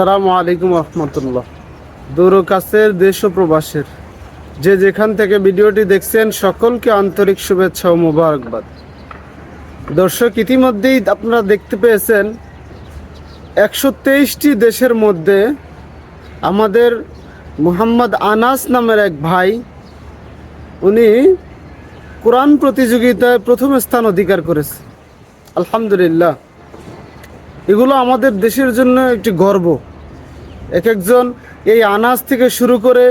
আসসালামু আলাইকুম রহমতুল্লাহ। দূর কাছের দেশ ও প্রবাসের। যে যেখান থেকে ভিডিওটি দেখছেন, সকলকে আন্তরিক শুভেচ্ছা ও মোবারকবাদ। দর্শক, ইতিমধ্যেই আপনারা দেখতে পেয়েছেন, একশো তেইশটি দেশের মধ্যে আমাদের মুহাম্মদ আনাস নামের এক ভাই, উনি কোরআন প্রতিযোগিতায় প্রথম স্থান অধিকার করেছে। আলহামদুলিল্লাহ। এগুলো আমাদের দেশের জন্য একটি গর্ব। এক একজন এই আনাজ থেকে শুরু করে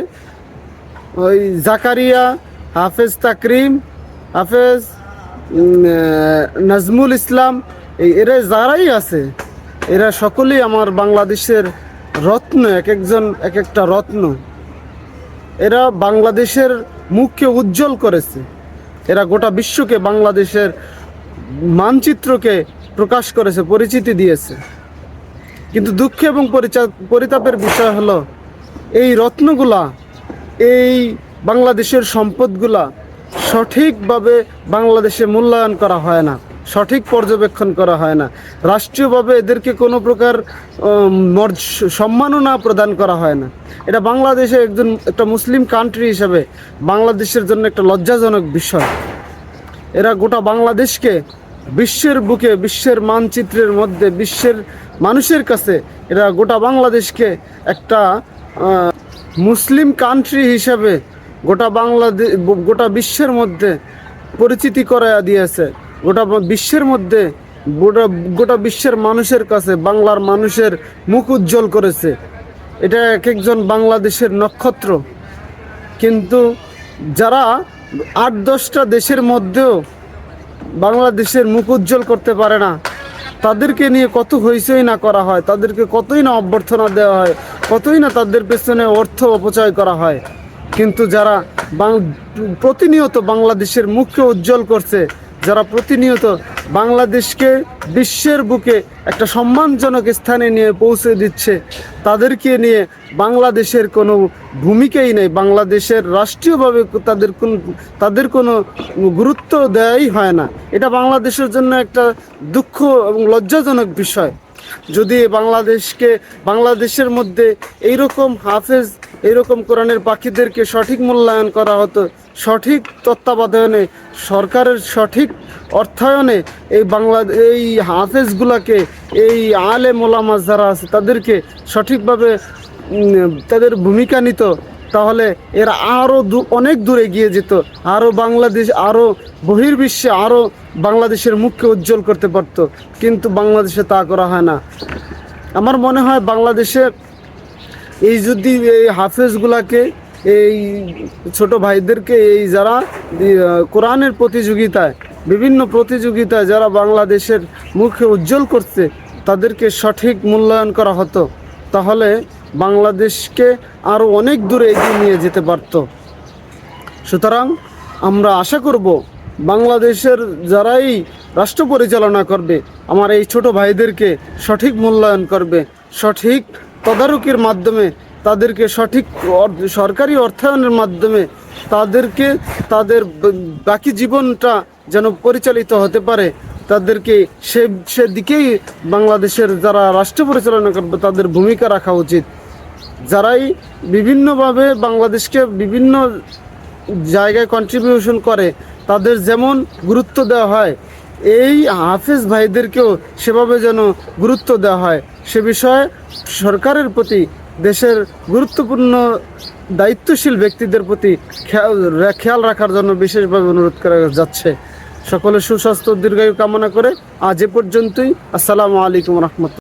ওই জাকারিয়া, হাফেজ তাকরিম, হাফেজ নাজমুল ইসলাম, এই এরা যারাই আছে, এরা সকলেই আমার বাংলাদেশের রত্ন, এক একজন এক একটা রত্ন। এরা বাংলাদেশের মুখকে উজ্জ্বল করেছে। এরা গোটা বিশ্বকে বাংলাদেশের মানচিত্রকে প্রকাশ করেছে, পরিচিতি দিয়েছে। কিন্তু দুঃখ এবং পরিতাপের বিষয় হলো, এই রত্নগুলা, এই বাংলাদেশের সম্পদগুলা সঠিকভাবে বাংলাদেশে মূল্যায়ন করা হয় না, সঠিক পর্যবেক্ষণ করা হয় না। রাষ্ট্রীয়ভাবে এদেরকে কোনো প্রকার সম্মাননা প্রদান করা হয় না। এটা বাংলাদেশে একজন, একটা মুসলিম কান্ট্রি হিসেবে বাংলাদেশের জন্য একটা লজ্জাজনক বিষয়। এরা গোটা বাংলাদেশকে বিশ্বের বুকে, বিশ্বের মানচিত্রের মধ্যে, বিশ্বের মানুষের কাছে এরা গোটা বাংলাদেশকে একটা মুসলিম কান্ট্রি হিসাবে গোটা বাংলাদেশ গোটা বিশ্বের মধ্যে পরিচিতি করা দিয়েছে। গোটা বিশ্বের মধ্যে গোটা গোটা বিশ্বের মানুষের কাছে বাংলার মানুষের মুখ উজ্জ্বল করেছে। এটা এক একজন বাংলাদেশের নক্ষত্র। কিন্তু যারা আট দশটা দেশের মধ্যেও বাংলাদেশের মুখ উজ্জ্বল করতে পারে না। তাদেরকে নিয়ে কত হইচই না করা হয়, তাদেরকে কতই না অভ্যর্থনা দেওয়া হয়, কতই না তাদের পেছনে অর্থ অপচয় করা হয়। কিন্তু যারা প্রতিনিয়ত বাংলাদেশের মুখকে উজ্জ্বল করছে, যারা প্রতিনিয়ত বাংলাদেশকে বিশ্বের বুকে একটা সম্মানজনক স্থানে নিয়ে পৌঁছে দিচ্ছে, তাদেরকে নিয়ে বাংলাদেশের কোনো ভূমিকাই নেই। বাংলাদেশের রাষ্ট্রীয়ভাবে তাদের কোন, তাদের কোনো গুরুত্ব দেয়াই হয় না। এটা বাংলাদেশের জন্য একটা দুঃখ এবং লজ্জাজনক বিষয়। যদি বাংলাদেশকে, বাংলাদেশের মধ্যে এইরকম হাফেজ, এইরকম কোরআনের পাখিদেরকে সঠিক মূল্যায়ন করা হতো, সঠিক তত্ত্বাবধানে, সরকারের সঠিক অর্থায়নে এই বাংলা, এই হাফেজগুলাকে, এই আলে মোলামা যারা আছে তাদেরকে সঠিকভাবে তাদের ভূমিকা নিত তাহলে এরা আরও অনেক দূরে গিয়ে যেত আরও বাংলাদেশ আরও বহির্বিশ্বে আরও বাংলাদেশের মুখকে উজ্জ্বল করতে পারত। কিন্তু বাংলাদেশে তা করা হয় না। আমার মনে হয় বাংলাদেশে এই যদি এই হাফেজগুলাকে, এই ছোট ভাইদেরকে, এই যারা কোরআনের প্রতিযোগিতায়, বিভিন্ন প্রতিযোগিতায় যারা বাংলাদেশের মুখে উজ্জ্বল করছে, তাদেরকে সঠিক মূল্যায়ন করা হতো। তাহলে বাংলাদেশকে আরও অনেক দূরে এগিয়ে নিয়ে যেতে পারত। সুতরাং আমরা আশা করব বাংলাদেশের যারাই রাষ্ট্র পরিচালনা করবে, আমার এই ছোট ভাইদেরকে সঠিক মূল্যায়ন করবে, সঠিক তদারকির মাধ্যমে তাদেরকে সঠিক সরকারি অর্থায়নের মাধ্যমে তাদেরকে তাদের বাকি জীবনটা যেন পরিচালিত হতে পারে, তাদেরকে সে, সেদিকেই বাংলাদেশের যারা রাষ্ট্র পরিচালনা করবে, তাদের ভূমিকা রাখা উচিত। যারাই বিভিন্নভাবে বাংলাদেশকে বিভিন্ন জায়গায় কন্ট্রিবিউশন করে, তাদের যেমন গুরুত্ব দেওয়া হয়, এই হাফেজ ভাইদেরকেও সেভাবে যেন গুরুত্ব দেওয়া হয়। সে বিষয়ে সরকারের প্রতি, দেশের গুরুত্বপূর্ণ, দায়িত্বশীল ব্যক্তিদের প্রতি খেয়াল রাখার জন্য বিশেষভাবে অনুরোধ করা যাচ্ছে। সকলের সুস্বাস্থ্য, দীর্ঘায়ু কামনা করে আজ এ পর্যন্তই। আসসালামু আলাইকুম রহমতুল্লাহ